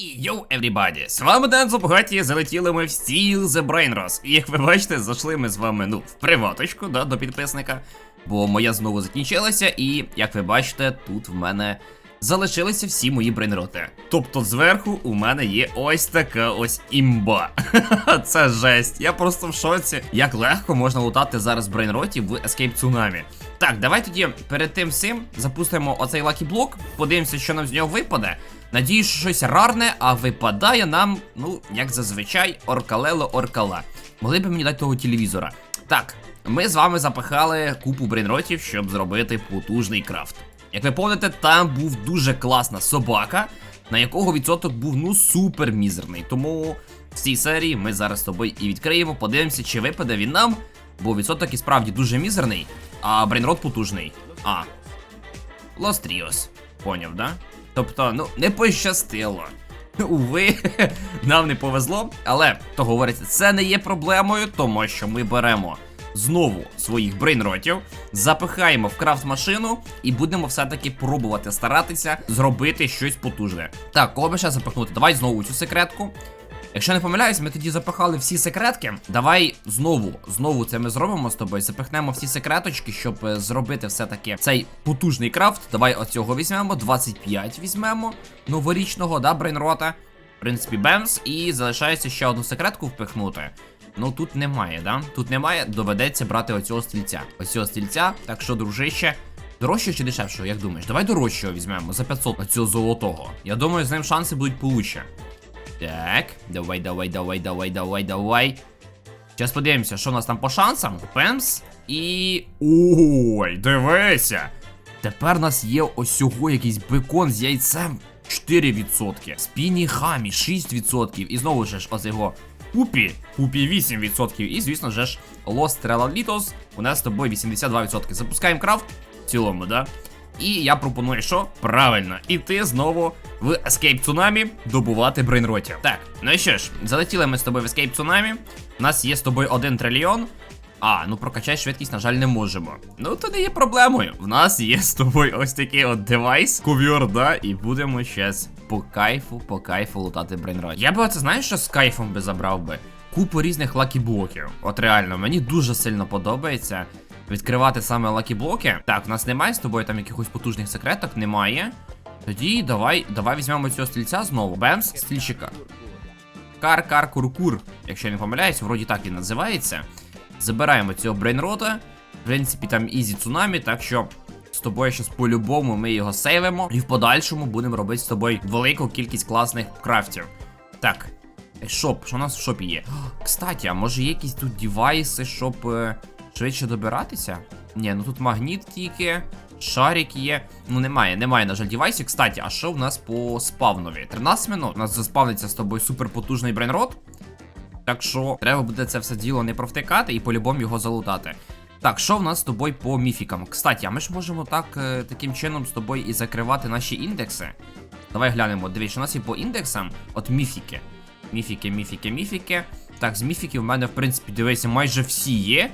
Ей, йоу, everybody! З вами Дензо Зубгаті, залетіли ми в Steel the Brainrose. І як ви бачите, зайшли ми з вами, ну, в приваточку, да, до підписника. Бо моя знову закінчилася, і як ви бачите, тут в мене залишилися всі мої брейнроти. Тобто зверху у мене є ось така ось імба. Це жесть. Я просто в шоці. Як легко можна лутати зараз брейнротів в Escape Tsunami. Так, давай тоді перед тим всім запустимо оцей лакі блок, подивимося, що нам з нього випаде. Надіюсь, що щось рарне, а випадає нам, ну, як зазвичай, оркалело оркала. Могли б мені дати того телевізора. Так, ми з вами запихали купу брейнротів, щоб зробити потужний крафт. Як ви пам'ятаєте, там був дуже класна собака, на якого відсоток був ну супер мізерний. Тому в цій серії ми зараз з тобою і відкриємо, подивимося, чи випаде він нам, бо відсоток і справді дуже мізерний, а брейнрот потужний. А. Лостріос. Поняв, да? Тобто, ну, не пощастило. Уви, нам не повезло, але то говориться, це не є проблемою, тому що ми беремо знову своїх брейнротів, запихаємо в крафт машину і будемо все-таки пробувати старатися зробити щось потужне. Так, кого би ще запихнути? Давай знову цю секретку. Якщо не помиляюсь, ми тоді запихали всі секретки. Давай знову, знову це ми зробимо з тобою. Запихнемо всі секреточки, щоб е, зробити все-таки цей потужний крафт. Давай оцього візьмемо, 25 візьмемо новорічного, да, брейнрота. В принципі, бемс, і залишається ще одну секретку впихнути. Ну тут немає, да? Тут немає, доведеться брати оцього стільця. Оцього стільця, так що, дружище. Дорожче чи дешевшого, як думаєш? Давай дорожчого візьмемо за 500 оцього золотого. Я думаю, з ним шанси будуть получше. Так, давай, давай, давай, давай, давай, давай. Зараз подивимося, що у нас там по шансам. Пемс і. Ой, дивися. Тепер у нас є ось цього якийсь бекон з яйцем 4%. Спіні хамі 6%. І знову ж ось його Пупі, Пупі 8%. І, звісно ж, Лос Трелалітос у нас з тобою 82%. Запускаємо крафт в цілому, да? І я пропоную, що правильно, іти знову в Escape Tsunami добувати брейнротів. Так, ну і що ж, залетіли ми з тобою в Escape Tsunami. У нас є з тобою один трильйон. А, ну прокачати швидкість, на жаль, не можемо. Ну, то не є проблемою. В нас є з тобою ось такий от девайс, ковір, да, і будемо щас по кайфу, по кайфу лутати брейнротів. Я би це знаєш, що з кайфом би забрав би? Купу різних лакі-блоків. От реально, мені дуже сильно подобається відкривати саме лакі-блоки. Так, у нас немає з тобою там якихось потужних секреток, немає. Тоді давай, давай візьмемо цього стільця знову. Бемс, стільчика. Кар-кар кур-кур, якщо я не помиляюсь, вроді так він називається. Забираємо цього брейнрота. В принципі, там ізі цунамі, так що з тобою щас по-любому ми його сейвимо. І в подальшому будемо робити з тобою велику кількість класних крафтів. Так. е, Шоп, що у нас в шопі є? О, Кстати, а може є якісь тут девайси, щоб е, швидше добиратися? Ні, ну тут магніт тільки, шарик є. Ну немає, немає, на жаль, девайсів. Кстати, а що в нас по спавнові? 13 минут. У нас заспавниться з тобою суперпотужний брейнрот. Так що треба буде це все діло не провтикати і по-любому його залутати. Так, що в нас з тобою по міфікам? Кстати, а ми ж можемо так е, таким чином з тобою і закривати наші індекси. Давай глянемо. Дивись, що у нас є по індексам от міфіки. Міфіки, міфіки, міфіки. Так, з міфіків в мене, в принципі, дивися, майже всі є.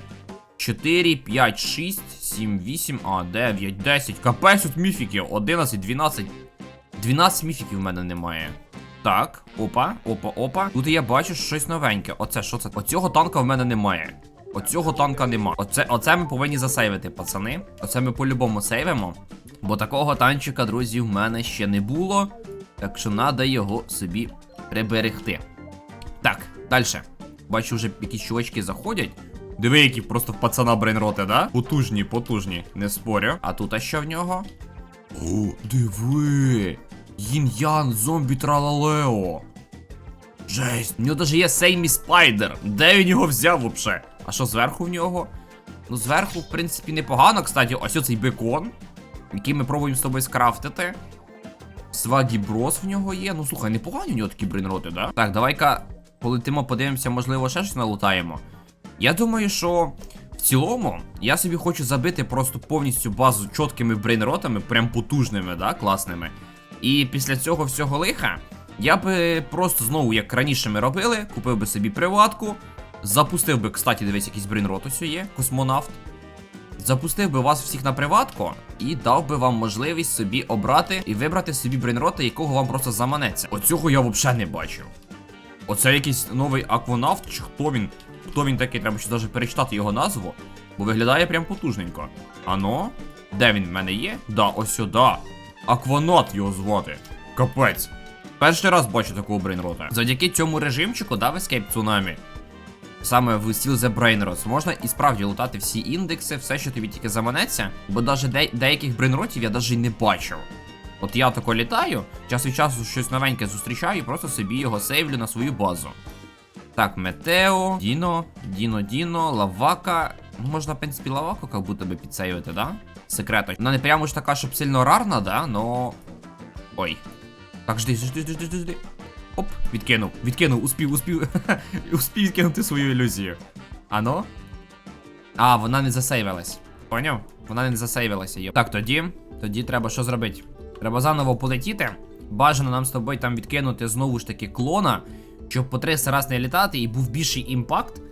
4, 5, 6, 7, 8, а, 9, 10. Капець от міфіків. 11, 12. 12 міфіків в мене немає. Так, опа, опа, опа. Тут я бачу щось новеньке. Оце що це? Оцього танка в мене немає. Оцього танка нема. Оце, оце ми повинні засейвити, пацани. Оце ми по-любому сейвимо. Бо такого танчика, друзі, в мене ще не було. Так що треба його собі приберегти. Так, далі. Бачу, вже якісь чувачки заходять. Диви, які просто в пацана брейнроти, да? Потужні, потужні, не спорю. А тут а що в нього? О, диви. Їн-ян, зомбі тралалео. Жесть, у нього даже є Сеймі Спайдер. Де він його взяв вообще? А що зверху в нього? Ну, зверху, в принципі, непогано, кстати, ось оцей бекон, який ми пробуємо з тобою скрафтити. Свагі брос в нього є. Ну слухай, непогані у нього такі брейнроти, да? Так, давай-ка полетимо, подивимося, можливо, ще щось налутаємо. Я думаю, що в цілому я собі хочу забити просто повністю базу чіткими брейнротами, прям потужними, да, класними. І після цього всього лиха я би просто знову, як раніше ми робили, купив би собі приватку, запустив би, кстати, дивись, якийсь брейнрот ось є, космонавт. запустив би вас всіх на приватку і дав би вам можливість собі обрати і вибрати собі брейнрота, якого вам просто заманеться. Оцього я взагалі не бачив. Оце якийсь новий акванавт, чи хто він? Хто він такий? Треба ще навіть перечитати його назву, бо виглядає прям потужненько. Ано? Де він в мене є? Да, ось сюди. Акванат його звати. Капець. Перший раз бачу такого брейнрота. Завдяки цьому режимчику, да, в Escape Tsunami, саме в Steel the Brainrots, можна і справді лутати всі індекси, все, що тобі тільки заманеться, бо навіть де- деяких брейнротів я навіть не бачив. От я тако літаю, час від часу щось новеньке зустрічаю і просто собі його сейвлю на свою базу. Так, Метео, Діно, Діно, Діно, Лавака. Ну, можна, в принципі, лаваку як будто би підсейвити, да? Секретно. Вона не прямо ж така, щоб сильно рарна, да, но. Ой. Так, жди, жди, жди, жди, жди. Оп, відкинув, відкинув, успів, успів. успів відкинути свою ілюзію. Ано? А, вона не засейвилась. Поняв? Вона не засейвилася. Так, тоді. Тоді треба що зробити? Треба заново полетіти. Бажано нам з тобою там відкинути знову ж таки клона, щоб по 300 раз не літати і був більший імпакт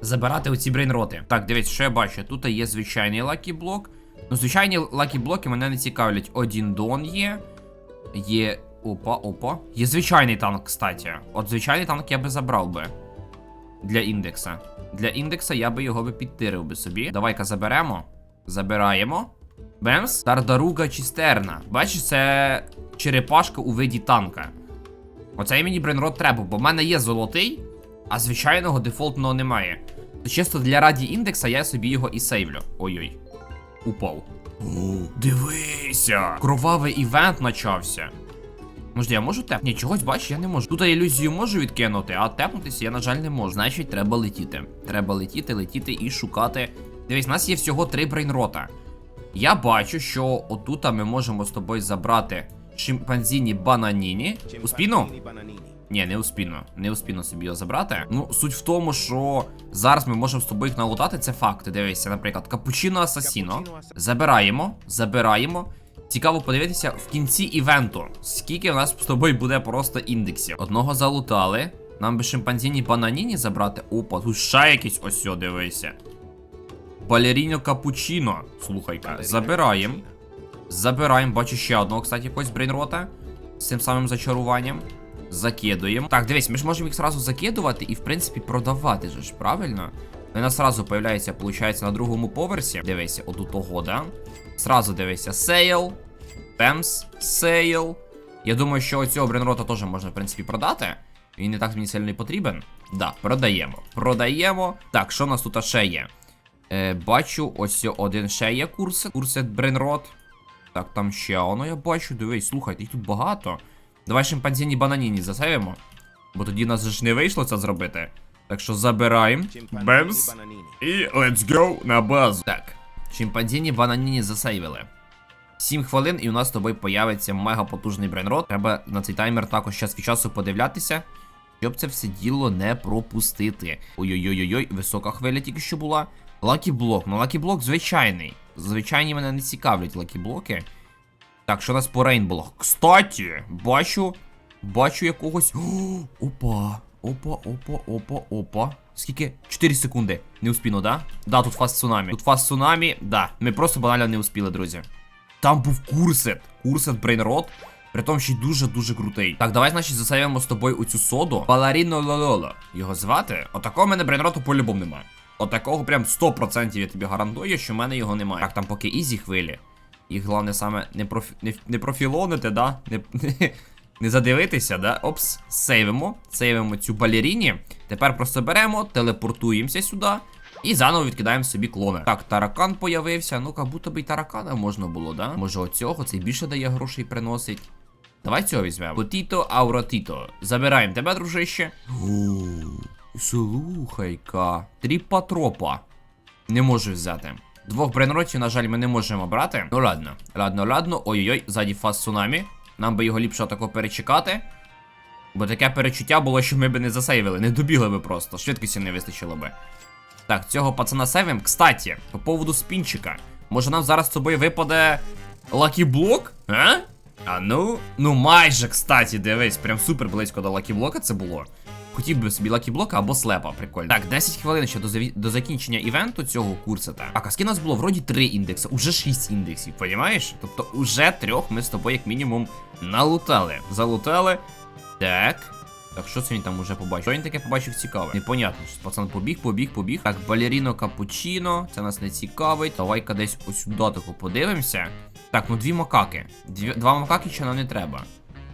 забирати оці брейнроти. Так, дивіться, що я бачу. Тут є звичайний лакі-блок. Ну, звичайні лакі-блоки мене не цікавлять. Один дон є. Є. Опа, опа. Є звичайний танк, кстати. От звичайний танк я би забрав би. Для індекса. Для індекса я би його би підтирив би собі. Давай-ка заберемо. Забираємо. Бемс. Тардаруга Чістерна. Бачиш, це черепашка у виді танка. Оцей мені брейнрот треба, бо в мене є золотий, а звичайного дефолтного немає. То чисто для раді індекса я собі його і сейвлю. Ой-ой. Упав. О, дивися! Кровавий івент почався. Може, я можу теп? Ні, чогось бачиш, я не можу. Тут я ілюзію можу відкинути, а тепнутися я, на жаль, не можу. Значить, треба летіти. Треба летіти, летіти і шукати. Дивись, у нас є всього три брейнрота. Я бачу, що отута ми можемо з тобою забрати шимпанзіні бананіні. У спіну? Ні, не у спіну. Не у спіну собі його забрати. Ну, суть в тому, що зараз ми можемо з тобою їх налутати. Це факти. Дивися, наприклад, капучино асасіно. Забираємо, забираємо. Цікаво подивитися в кінці івенту, скільки в нас з тобою буде просто індексів. Одного залутали. Нам би шимпанзіні бананіні забрати. Опа, тут ще якийсь ось сьо, дивися. Балеріно капучино. Слухай-ка, забираємо. Забираємо, бачу ще одного, кстати, якогось брейнрота. З цим самим зачаруванням. Закидуємо. Так, дивись, ми ж можемо їх сразу закидувати і, в принципі, продавати же ж, правильно? Вони сразу появляються, виходить, на другому поверсі. Дивися, от у того, да? Сразу дивися, сейл. Пемс, сейл. Я думаю, що цього брейнрота теж можна, в принципі, продати. Він не так мені сильно і потрібен. Да, продаємо. Продаємо. Так, що у нас тут ще є? Е, бачу, ось один ще є курсет. Курсет брейнрот. Так, там ще воно я бачу. Дивись, слухайте, їх тут багато. Давай шимпанзіні бананіні засейвимо. Бо тоді нас ж не вийшло це зробити. Так що забираємо. Бемс. І let's go на базу. Так. Шимпанзіні бананіні засейвили. 7 хвилин, і у нас з тобою появиться мега потужний брейнрот. Треба на цей таймер також час від часу подивлятися, щоб це все діло не пропустити. Ой-ой-ой-ой, висока хвиля тільки що була. Лакі-блок, ну лакі-блок звичайний. Звичайні мене не цікавлять лакі-блоки. Так, що у нас по рейнболах? Кстати, бачу. Бачу якогось. О, опа. Опа, опа, опа, опа. Скільки? 4 секунди. Не успіну, да? Да, тут фаст цунамі. Тут фаст цунамі, да. Ми просто банально не успіли, друзі. Там був курсет. Курсет брейнрот. Притом ще й дуже-дуже крутий. Так, давай, значить, засейвимо з тобою оцю соду. Баларіно Лололо. Його звати. Отакого в мене брейнроту по-любому немає. Отакого прям 100% я тобі гарантую, що в мене його немає. Так, там поки ізі хвилі. Їх головне саме не, профі... не, не профілонити, да? Не, не задивитися, да? Опс, сейвимо. Сейвимо цю балеріні. Тепер просто беремо, телепортуємося сюди. І заново відкидаємо собі клони. Так, таракан появився. Ну, як будто би й таракана можна було, да? Може оцього, цей більше дає грошей приносить. Давай цього візьмемо. Потіто Ауратіто. Забираємо тебе, дружище. Слухай-ка. Тріпатропа. Не можу взяти. Двох брейнротів, на жаль, ми не можемо брати. Ну ладно, ладно, ладно. Ой-ой-ой, ззаді фас цунамі. Нам би його ліпше тако перечекати. Бо таке перечуття було, що ми би не засейвили, не добігли би просто, швидкості не вистачило би. Так, цього пацана сейвим. Кстати, по поводу спінчика. Може нам зараз з собою випаде лакіблок? А? А ну? Ну майже, кстати, дивись, прям супер близько до лакіблока це було. Хотів би собі лакі-блока або слепа, прикольно. Так, 10 хвилин ще до, заві- до закінчення івенту цього курсу. Так, а скільки у нас було вроді 3 індекси, уже 6 індексів, понімаєш? Тобто уже трьох ми з тобою як мінімум налутали. Залутали. Так. Так, що це він там уже побачив? Що він таке побачив цікаве? Непонятно. Що пацан побіг, побіг, побіг. Так, балеріно капучино. Це нас не цікавить. Давай-ка десь ось сюди подивимося. Так, ну дві макаки. Дві, два макаки чи нам не треба.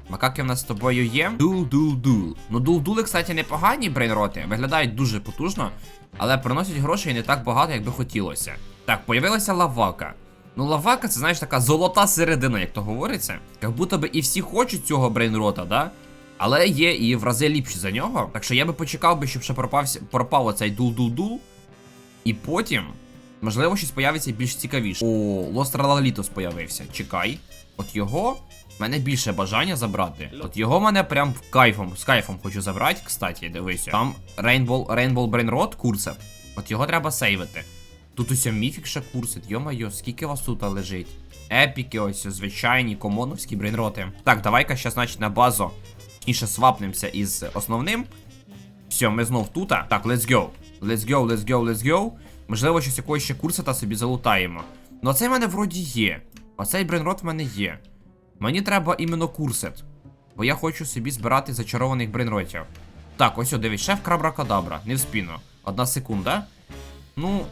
Макаки в нас з тобою є. Дул-дул-дул. Ну, дул-дули, кстати, непогані брейнроти. Виглядають дуже потужно, але приносять грошей не так багато, як би хотілося. Так, появилася лавака. Ну, лавака, це знаєш така золота середина, як то говориться. Як будто би і всі хочуть цього брейнрота, да? Але є і в рази ліпші за нього. Так що я би почекав би, щоб ще пропався, пропав оцей дул-дул-дул. І потім, можливо, щось появиться більш цікавіше. О, Лостралалітос появився. Чекай. От його в мене більше бажання забрати. От його мене прям в кайфом, з кайфом хочу забрати. Кстати, дивися. Там Rainbow, Rainbow Brain Rot курсив. От його треба сейвити. Тут усе міфік ще курсить. Йо-майо, скільки вас тут лежить? Епіки, ось звичайні комоновські брейнроти. Так, давай-ка ще, значить, на базу. Точніше, свапнемося із основним. Все, ми знов тут. Так, let's go. Let's go, let's go, let's go. Можливо, щось якогось ще курсата собі залутаємо. Ну, оцей в мене вроді є. Оцей брейнрот в мене є. Мені треба іменно курсет. Бо я хочу собі збирати зачарованих брейнротів. Так, ось о, дивись, шеф крабракадабра. Не в спину. Одна секунда. Ну,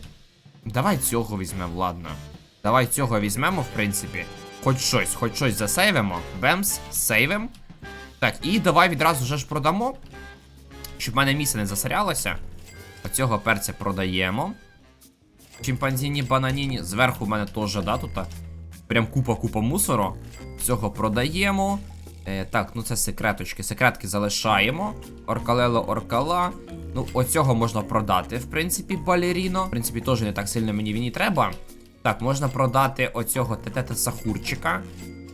давай цього візьмемо, ладно. Давай цього візьмемо, в принципі. Хоч щось, хоч щось засейвимо. Бемс, сейвим. Так, і давай відразу вже ж продамо. Щоб в мене місце не засорялося. Оцього перця продаємо. Чимпанзіні, бананіні. Зверху в мене теж, да, тут. Прям купа-купа мусору. Цього продаємо. Е, так, ну це секреточки. Секретки залишаємо. Оркалело оркала. Ну, оцього можна продати, в принципі, балеріно. В принципі, теж не так сильно мені він і треба. Так, можна продати оцього тетета сахурчика.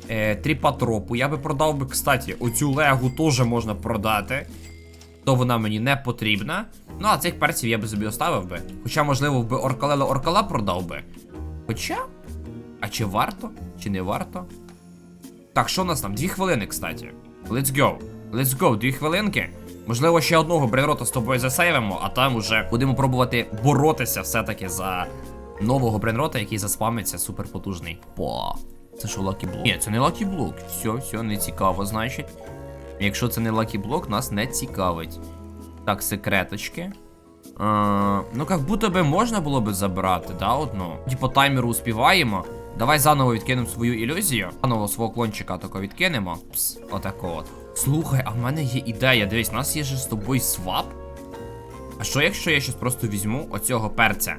Е, тріпатропу. Я би продав би, кстати, оцю легу теж можна продати. То вона мені не потрібна. Ну, а цих перців я би собі оставив би. Хоча, можливо, би оркалело оркала продав би. Хоча. А чи варто? Чи не варто? Так, що у нас там? Дві хвилини, кстати. Let's go. Let's go, дві хвилинки. Можливо, ще одного брейнрота з тобою засейвимо, а там уже будемо пробувати боротися все-таки за нового брейнрота, який заспамиться суперпотужний. По. Це що Lucky Block? Ні, це не Lucky Block. Все, все, не цікаво, значить. Якщо це не Lucky Block, нас не цікавить. Так, секреточки. А, ну, як будто би можна було би забрати, да, одну. Ті по таймеру успіваємо. Давай заново відкинемо свою ілюзію. Заново свого клончика тако відкинемо. Пс, отако от. Слухай, а в мене є ідея. Дивись, у нас є же з тобою свап. А що якщо я щас просто візьму оцього перця,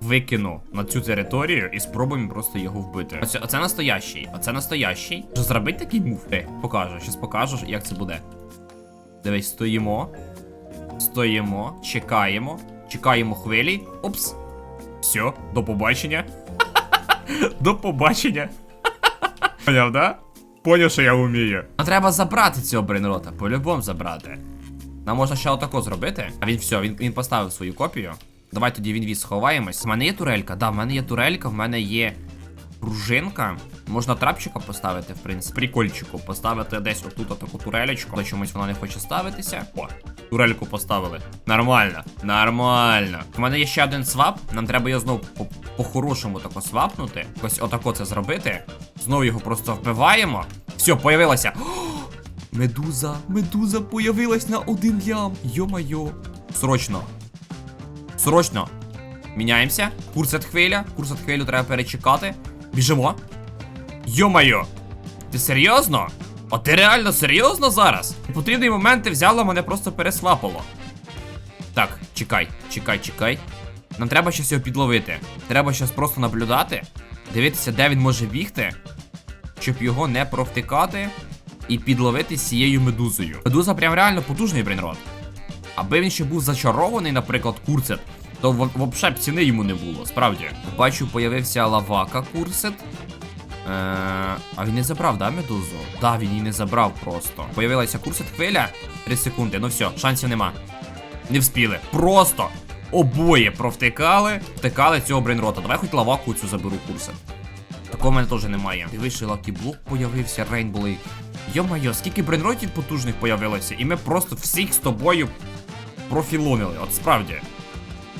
викину на цю територію і спробуємо просто його вбити? Оце, оце настоящий, оце настоящий. Що зробить такий мув? Ти, покажу, щас покажу, як це буде. Дивись, стоїмо. Стоїмо, чекаємо, чекаємо хвилі. Опс. Все, до побачення. До побачення. Поняв, да? Поняв, що я вмію. Нам треба забрати цього брейнрота, по-любому забрати. Нам можна ще отако зробити. А він все, він, він поставив свою копію. Давай тоді він віз сховаємось. У мене є турелька, да, в мене є турелька, в мене є пружинка. Можна трапчика поставити, в принципі. Прикольчику поставити десь отут таку турелечку. Але чомусь вона не хоче ставитися. О, турельку поставили. Нормально, нормально. У мене є ще один свап. Нам треба його знову по- по-хорошому тако свапнути. Ось отако це зробити. Знову його просто вбиваємо. Все, появилося. Медуза, медуза появилась на один лям. Йо-майо. Срочно. Срочно. Міняємося. Курсет хвиля. Курсет хвилю треба перечекати. Біжимо. Йо-майо! Ти серйозно? А ти реально серйозно зараз? У потрібний момент ти взяло мене просто пересвапало. Так, чекай, чекай, чекай. Нам треба щось його підловити. Треба щось просто наблюдати, дивитися, де він може бігти, щоб його не провтикати і підловити цією медузою. Медуза прям реально потужний брейнрот. Аби він ще був зачарований, наприклад, курсет, то в- б ціни йому не було, справді. Бачу, появився лавака курсет. Е, а він не забрав, да, медузу? Да, він її не забрав просто. Появилася курсет хвиля. 3 секунди. Ну все, шансів нема. Не вспіли. Просто обоє провтикали, втикали цього брейнрота. Давай хоч лаваку цю заберу курсет. Такого в мене теж немає. Дивись, Лакі Блок появився, Рейнболи. Йо-майо, скільки брейнротів потужних появилося, і ми просто всіх з тобою профілонили, от справді.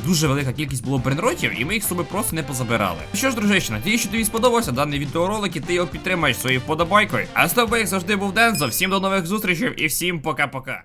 Дуже велика кількість було бренротів, і ми їх собі просто не позабирали. Що ж, дружище, надіюсь, що тобі сподобався даний відеоролик, і ти його підтримаєш своєю вподобайкою. А з тобою, як завжди, був Дензо. Всім до нових зустрічей і всім пока-пока.